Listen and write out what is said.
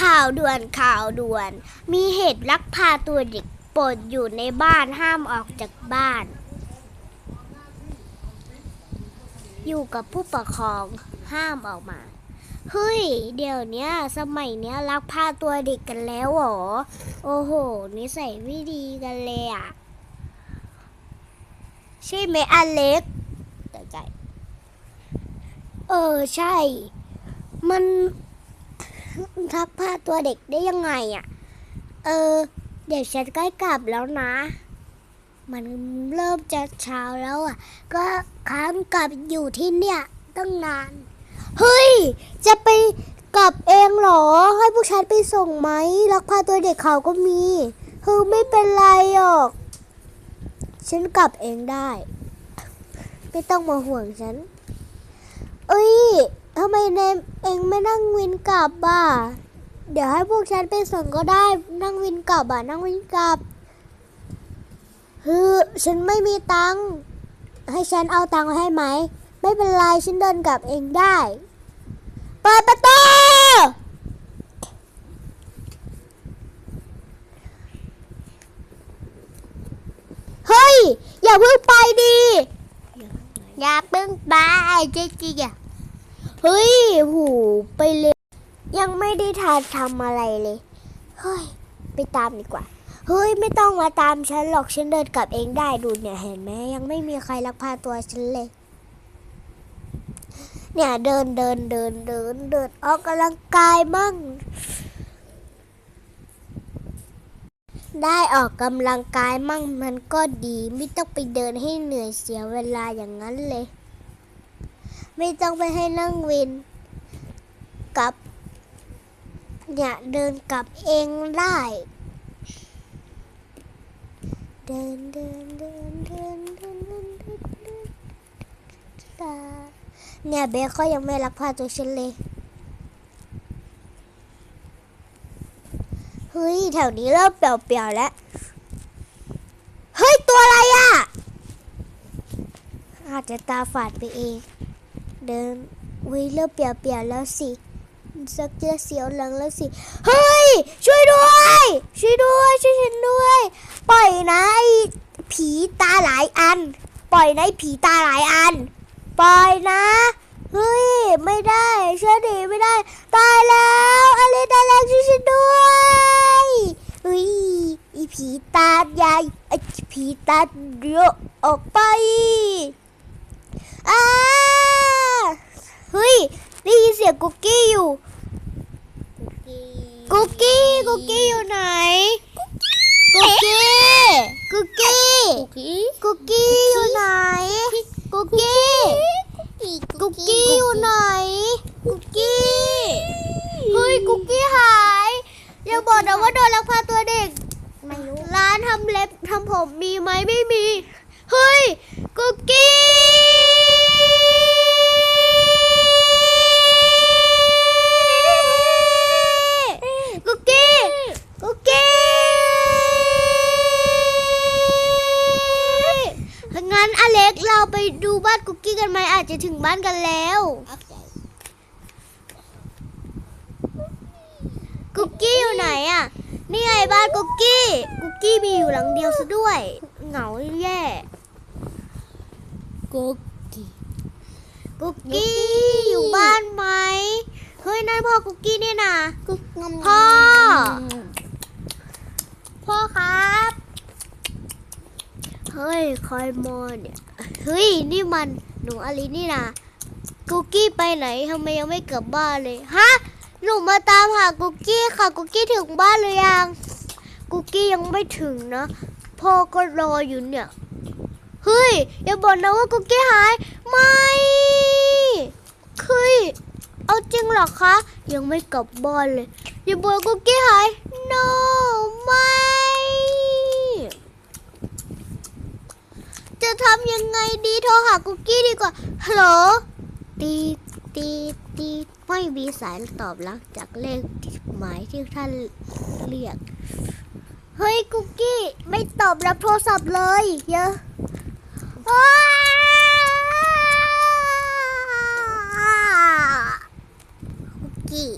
ข่าวด่วนข่าวด่วน มีเหตุลักพาตัวเด็กปดอยู่ในบ้านห้ามออกจากบ้าน อยู่กับผู้ปกครองห้ามออกมาเฮ้ย เดี๋ยวเนี้ย สมัยเนี้ยลักพาตัวเด็กกันแล้วเหรอ โอ้โห นิสัยไม่ดีกันเลยอะ ใช่ไหมอเล็กแต่ใจ เออ ใช่ มัน ทักพาตัวเด็กได้ยังไงอะ เออ เดี๋ยวฉันใกล้กลับแล้วนะ มันเริ่มจะเช้าแล้วอะ ก็ค้างกลับอยู่ที่เนี่ยตั้งนาน เฮ้ย จะไปกลับเองเหรอ ให้ผู้ชายไปส่งไหมลักพาตัวเด็กเขาก็มีเฮ้ยไม่เป็นไรหรอก ฉันกลับเองได้ ไม่ต้องมาห่วงฉัน เอ้ยทำไมเน องไม่นั่งวินกลับอะเดี๋ยวให้พวกฉันไปส่งก็ได้นั่งวินกลับอะนั่งวินกลับฮือฉันไม่มีตังค์ให้ฉันเอาตังค์ให้ไหม ไม่เป็นไรฉันเดินกลับเองได้ เปิดประตูเฮ้ย อย่าเพิ่งไปดิ อย่าเพิ่งไปจริงๆอะ เฮ้ยหูไปเลย ยังไม่ได้ทานทำอะไรเลย เฮ้ย ไปตามดีกว่า เฮ้ย ไม่ต้องมาตามฉันหรอกฉันเดินกลับเองได้ดูเนี่ยเห็นไหมยังไม่มีใครลักพาตัวฉันเลย เนี่ยเดินเดินเดินเดินเดินออกกำลังกายมั่งได้ออกกำลังกายมั่งมันก็ดี ไม่ต้องไปเดินให้เหนื่อยเสียเวลาอย่างนั้นเลย ไม่ต้องไปให้นั่งวินกลับ เนี่ย เดินกลับเองได้ เดินเดินเดินเดินเดินเดินเดินเดินตาเนี่ยเบคก็ยังไม่รักพาตัวฉันเลยเฮ้ยแถวนี้เริ่มเปลี่ยวๆแล้ว เฮ้ย ตัวอะไรอะ่ะ อาจจะตาฝาดไปเอง เดินวิเริ่มเปียวๆแล้วสิสักเจอเสียวหลังแล้วสิ เฮ้ย ช่วยด้วย ช่วยด้วย ช่วยฉันด้วย ปล่อยนะไอผีตาหลายอัน ปล่อยนะไอผีตาหลายอัน ปล่อยนะ เฮ้ย ไม่ได้ช่วยดีไม่ได้ ตายแล้วอะไรตายแล้วช่วยฉันด้วยเฮ้ยอีผีตาใหญ่ไอผีตาเดียวออกไป อ้าเฮ้ยได้ยินเสียงกุกกี้อยู่ กุกกี้ กุกกี้อยู่ไหน กุกกี้ กุกกี้ กุกกี้อยู่ไหน กุกกี้ กุกกี้อยู่ไหน กุกกี้ เฮ้ย กุกกี้หายอย่าบอกนะว่าโดนลักพาตัวเด็ก ไม่รู้ ร้านทำเล็บทำผมมีไหมไม่มี เฮ้ย กุกกี้กุ งั้นอเล็กเราไปดูบ้านกุกกี้กันไหมอาจจะถึงบ้านกันแล้วโอเคกุกกี้อยู่ไหนอะ นี่ไงบ้านกุกกี้ กุกกี้มีอยู่หลังเดียวซะด้วย เหงาแย่ กุ๊กกี้ กุกกี้อยู่บ้านไหม เฮ้ยนั่นพ่อกุกกี้นี่นะกุ๊กงำพ่อ พ่อครับเฮ้ยคอยมอนเนี่ยเฮ้ยนี่มันหนูอลินี่นะกุกกี้ไปไหนทำไมยังไม่กลับบ้านเลยฮะหนูมาตามหากุกกี้ค่ะกุกกี้ถึงบ้านหรือยังกุกกี้ยังไม่ถึงนะพ่อก็รออยู่เนี่ยเฮ้ยอย่าบอกนะว่ากุกกี้หายไม่เฮ้ยเอาจริงหรอคะยังไม่กลับบ้านเลยอย่าบอกกุกกี้หาย no ไม่ จะทำยังไงดี โทรหากุ๊กกี้ดีกว่า ฮัลโหล ตีตีตีไม่มีสายตอบรับจากเลขหมายที่ท่านเรียก เฮ้ยกุ๊กกี้ไม่ตอบรับโทรศัพท์เลยเยอะกุ๊กกี้